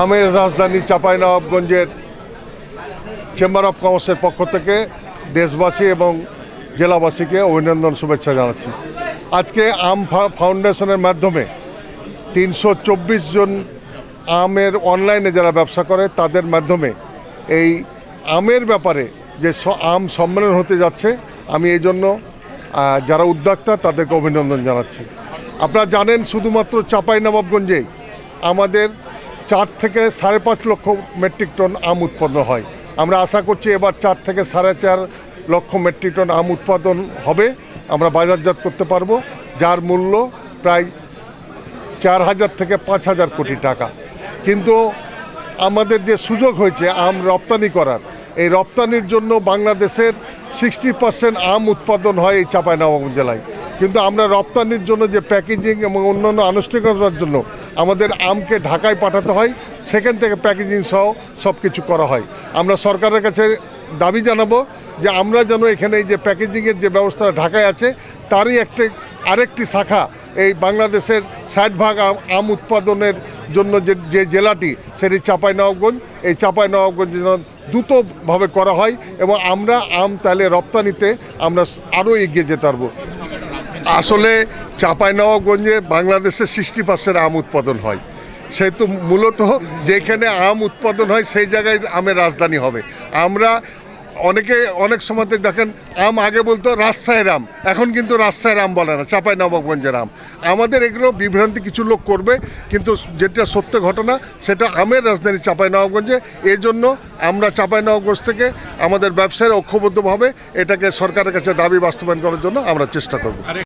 আমের রাজধানী চাঁপাইনবাবগঞ্জের চেম্বার অফ কমার্সের পক্ষ থেকে দেশবাসী এবং জেলাবাসীকে অভিনন্দন শুভেচ্ছা জানাচ্ছি। আজকে আম ফাউন্ডেশনের মাধ্যমে তিনশো চব্বিশ জন আমের অনলাইনে যারা ব্যবসা করে, তাদের মাধ্যমে এই আমের ব্যাপারে যে আম সম্মেলন হতে যাচ্ছে, আমি এই জন্য যারা উদ্যোক্তা, তাদেরকে অভিনন্দন জানাচ্ছি। আপনারা জানেন শুধুমাত্র চাপাই নবাবগঞ্জেই আমাদের চার থেকে সাড়ে পাঁচ লক্ষ মেট্রিক টন আম উৎপন্ন হয়। আমরা আশা করছি এবার চার থেকে সাড়ে চার লক্ষ মেট্রিক টন আম উৎপাদন হবে। আমরা বাজারজাত করতে পারব, যার মূল্য প্রায় চার হাজার থেকে পাঁচ হাজার কোটি টাকা। কিন্তু আমাদের যে সুযোগ হয়েছে আম রপ্তানি করার, এই রপ্তানির জন্য বাংলাদেশের সিক্সটি পার্সেন্ট আম উৎপাদন হয় এই চাঁপাইনবাবগঞ্জ জেলায়। কিন্তু আমরা রপ্তানির জন্য যে প্যাকেজিং এবং অন্যান্য আনুষ্ঠানিকতার জন্য আমাদের আমকে ঢাকায় পাঠাতে হয়, সেখান থেকে প্যাকেজিং সহ সব কিছু করা হয়। আমরা সরকারের কাছে দাবি জানাব যে আমরা যেন এখানে এই যে প্যাকেজিংয়ের যে ব্যবস্থা ঢাকায় আছে, তারই একটি, আরেকটি শাখা এই বাংলাদেশের ষাট ভাগ আম উৎপাদনের জন্য যে যে জেলাটি, সেটি চাঁপাইনবাবগঞ্জ। এই চাঁপাইনবাবগঞ্জ যেন দ্রুতভাবে করা হয় এবং আমরা আম তাহলে রপ্তানিতে আমরা আরও এগিয়ে যেতে পারব। আসলে চাঁপাইনবাবগঞ্জে বাংলাদেশের সিক্সটি পার্সেন্ট আম উৎপাদন হয়। সেহেতু মূলত যেখানে আম উৎপাদন হয়, সেই জায়গায় আমের রাজধানী হবে। আমরা অনেকে অনেক সময় দেখেন, আম আগে বলতো রাজশাহীর আম, এখন কিন্তু রাজশাহীর আম বলে না চাপাই নবাবগঞ্জের আম। আমাদের এগুলো বিভ্রান্তি কিছু লোক করবে, কিন্তু যেটা সত্য ঘটনা, সেটা আমের রাজধানী চাপাই নবাবগঞ্জে এই জন্য আমরা চাপাই নবাবগঞ্জ থেকে আমাদের ব্যবসায়ীরা ঐক্যবদ্ধভাবে এটাকে সরকারের কাছে দাবি বাস্তবায়ন করার জন্য আমরা চেষ্টা করব।